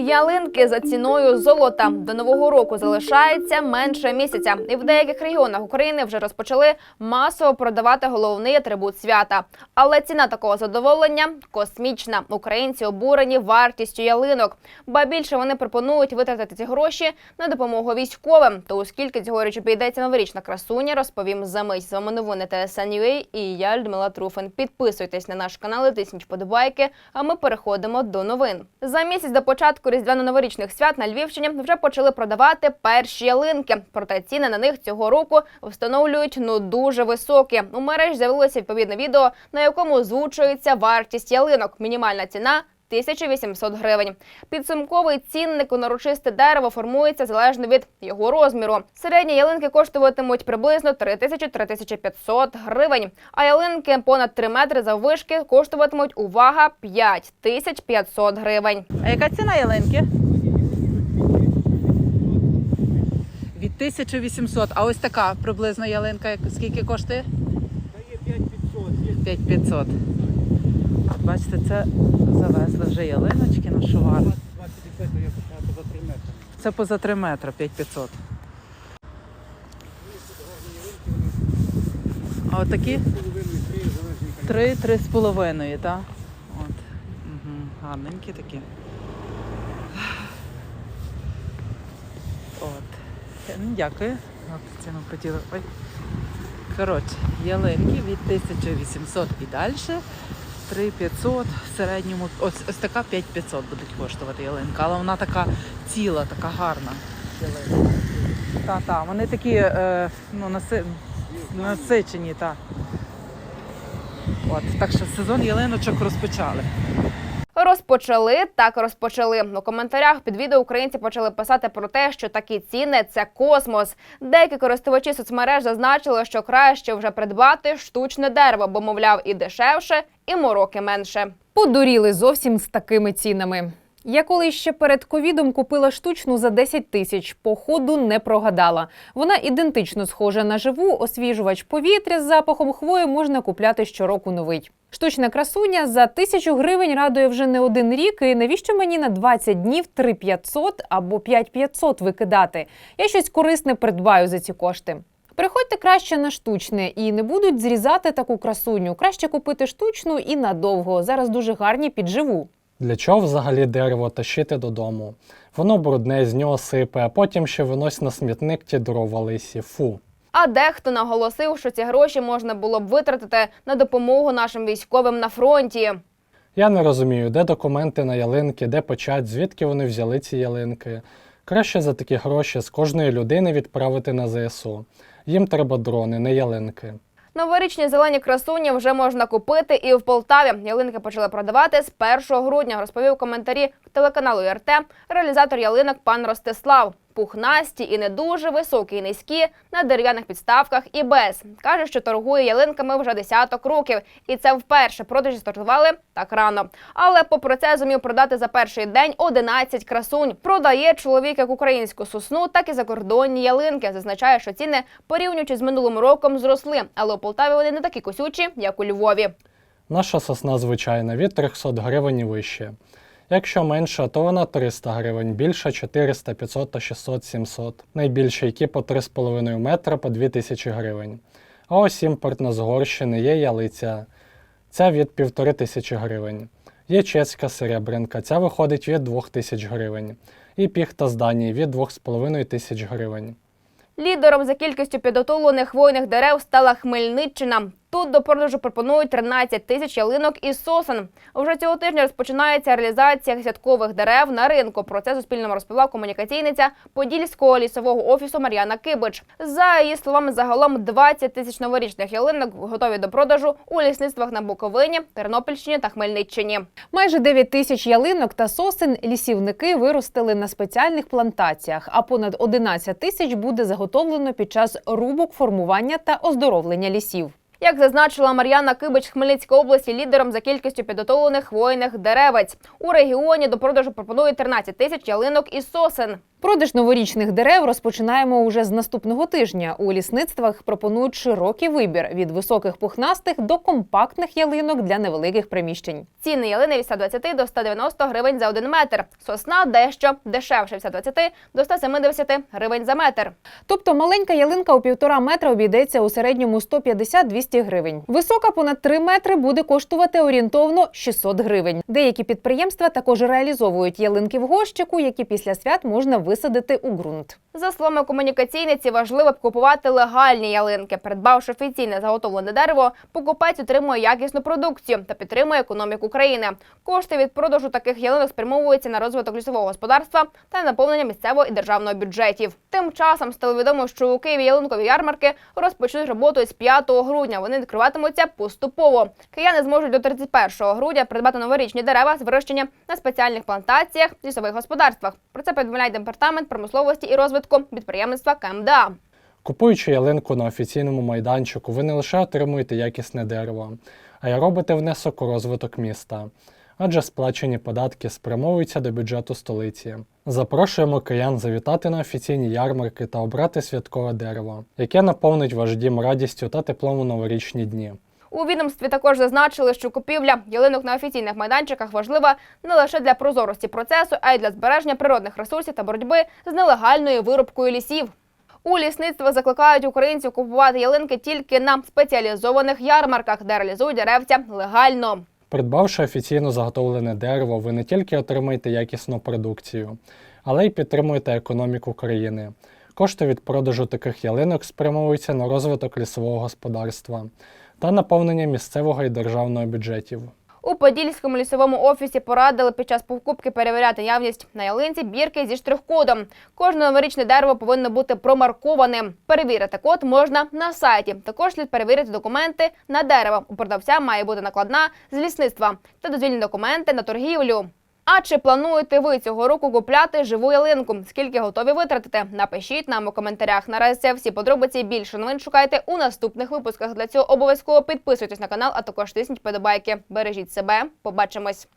Ялинки за ціною золота до нового року залишається менше місяця, і в деяких регіонах України вже розпочали масово продавати головний атрибут свята. Але ціна такого задоволення космічна. Українці обурені вартістю ялинок. Ба більше вони пропонують витратити ці гроші на допомогу військовим. То оскільки цьогоріч обійдеться новорічна красуня, розповім за мить. З вами новини TSN.ua і я Людмила Труфин. Підписуйтесь на наш канал, і тисніть вподобайки. А ми переходимо до новин. За місяць до початку різдвяно-новорічних свят на Львівщині вже почали продавати перші ялинки. Проте ціни на них цього року встановлюють ну дуже високі. У мережі з'явилося відповідне відео, на якому озвучується вартість ялинок. Мінімальна ціна. 1800 гривень. Підсумковий цінник у нарочисте дерево формується залежно від його розміру. Середні ялинки коштуватимуть приблизно 3000-3500 гривень, а ялинки понад 3 метри заввишки коштуватимуть увага 5500 гривень. А яка ціна ялинки? Від 1800. А ось така приблизно ялинка, скільки коштує? Та є 5500, є 5500. Бачите, це завезли вже ялиночки на шувар. 20 метрів, я почав за 3 метри. Це поза 3 метри, 5500. А отакі Половиною, три, залежно яка. 3 три з половиною, так? От. Угу. Гарненькі такі. От. Е, ну, Дякую. От ціну хотіла. Ой. Коротше, ялинки від 1800 і далі. 3500 в середньому. Ось, ось така 5500 будуть коштувати ялинка, але вона така ціла, така гарна ялинка. Та, так, вони такі е, ну, наси... насичені, Та. От, так що сезон ялиночок розпочали. Розпочали так розпочали. У коментарях під відео українці почали писати про те, що такі ціни це космос. Деякі користувачі соцмереж зазначили, що краще вже придбати штучне дерево, бо мовляв і дешевше, і мороки менше. Подуріли зовсім з такими цінами. Я коли ще перед ковідом купила штучну за 10 тисяч, по ходу не прогадала. Вона ідентично схожа на живу, освіжувач повітря з запахом хвої можна купляти щороку новий. Штучна красуня за тисячу гривень радує вже не один рік. І навіщо мені на 20 днів 3500 або 5500 викидати? Я щось корисне придбаю за ці кошти. Приходьте краще на штучне і не будуть зрізати таку красуню. Краще купити штучну і надовго. Зараз дуже гарні підживу. Для чого взагалі дерево тащити додому? Воно брудне, з нього сипе, а потім ще винось на смітник ті дрова лисі. Фу. А дехто наголосив, що ці гроші можна було б витратити на допомогу нашим військовим на фронті. Я не розумію, де документи на ялинки, де печать, звідки вони взяли ці ялинки. Краще за такі гроші з кожної людини відправити на ЗСУ. Їм треба дрони, не ялинки. Новорічні зелені красуні вже можна купити і в Полтаві. Ялинки почали продавати з 1 грудня. Розповів коментарі телеканалу РТ реалізатор ялинок пан Ростислав. Пухнасті і не дуже високі і низькі на дерев'яних підставках і без. Каже, що торгує ялинками вже десяток років, і це вперше продажі стартували так рано. Але попри це зумів продати за перший день 11 красунь. Продає чоловік як українську сосну, так і закордонні ялинки. Зазначає, що ціни порівнюючи з минулим роком зросли, але у Полтаві вони не такі косючі, як у Львові. Наша сосна звичайна від 300 гривень і вище. Якщо менша, то вона 300 гривень, більша 400, 500 та 600, 700. Найбільші, які по 3,5 метра по 2000 гривень. А ось імпортна з Угорщини є ялиця. Ця від 1500 гривень. Є чеська серебрянка, ця виходить від 2000 гривень. І піхта з Данії від 2500 гривень. Лідером за кількістю підготовлених хвойних дерев стала Хмельниччина. Тут до продажу пропонують 13 тисяч ялинок і сосен. Вже цього тижня розпочинається реалізація святкових дерев на ринку. Про це Суспільному розповіла комунікаційниця Подільського лісового офісу Мар'яна Кибич. За її словами, загалом 20 тисяч новорічних ялинок готові до продажу у лісництвах на Буковині, Тернопільщині та Хмельниччині. Майже 9 тисяч ялинок та сосен лісівники виростили на спеціальних плантаціях, а понад 11 тисяч буде заготовлено під час рубок формування та оздоровлення лісів. Як зазначила Мар'яна Кибич з Хмельницької області, лідером за кількістю підготовлених хвойних деревець. У регіоні до продажу пропонують 13 тисяч ялинок і сосен. Продаж новорічних дерев розпочинаємо уже з наступного тижня. У лісництвах пропонують широкий вибір від високих пухнастих до компактних ялинок для невеликих приміщень. Ціни ялини від 120 до 190 гривень за один метр. Сосна дещо дешевше від 120 до 170 гривень за метр. Тобто маленька ялинка у півтора метра обійдеться у середньому 150-200 гривень. Висока понад 3 метри буде коштувати орієнтовно 600 гривень. Деякі підприємства також реалізовують ялинки в горщику, які після свят можна висадити у ґрунт. За словами комунікаційниці, важливо купувати легальні ялинки. Придбавши офіційне заготовлене дерево, покупець отримує якісну продукцію та підтримує економіку країни. Кошти від продажу таких ялинок спрямовуються на розвиток лісового господарства та наповнення місцевого і державного бюджетів. Тим часом стало відомо, що у Києві ялинкові ярмарки розпочнуть роботу з 5 грудня. Вони відкриватимуться поступово. Кияни зможуть до 31 грудня придбати новорічні дерева з вирощення на спеціальних плантаціях лісових господарствах. Про це повідомляє департамент промисловості і розвитку підприємництва КМДА. Купуючи ялинку на офіційному майданчику, ви не лише отримуєте якісне дерево, а й робите внесок у розвиток міста. Адже сплачені податки спрямовуються до бюджету столиці. Запрошуємо киян завітати на офіційні ярмарки та обрати святкове дерево, яке наповнить ваш дім радістю та теплом у новорічні дні. У відомстві також зазначили, що купівля ялинок на офіційних майданчиках важлива не лише для прозорості процесу, а й для збереження природних ресурсів та боротьби з нелегальною вирубкою лісів. У лісництво закликають українців купувати ялинки тільки на спеціалізованих ярмарках, де реалізують деревця легально. Придбавши офіційно заготовлене дерево, ви не тільки отримаєте якісну продукцію, але й підтримуєте економіку країни. Кошти від продажу таких ялинок спрямовуються на розвиток лісового господарства та наповнення місцевого і державного бюджетів. У Подільському лісовому офісі порадили під час покупки перевіряти явність на ялинці бірки зі штрих-кодом. Кожне новорічне дерево повинно бути промаркованим. Перевірити код можна на сайті. Також слід перевірити документи на дерево. У продавця має бути накладна з лісництва та дозвільні документи на торгівлю. А чи плануєте ви цього року купляти живу ялинку? Скільки готові витратити? Напишіть нам у коментарях. Наразі це всі подробиці. Більше новин шукайте у наступних випусках. Для цього обов'язково підписуйтесь на канал, а також тисніть подобайки. Бережіть себе. Побачимось.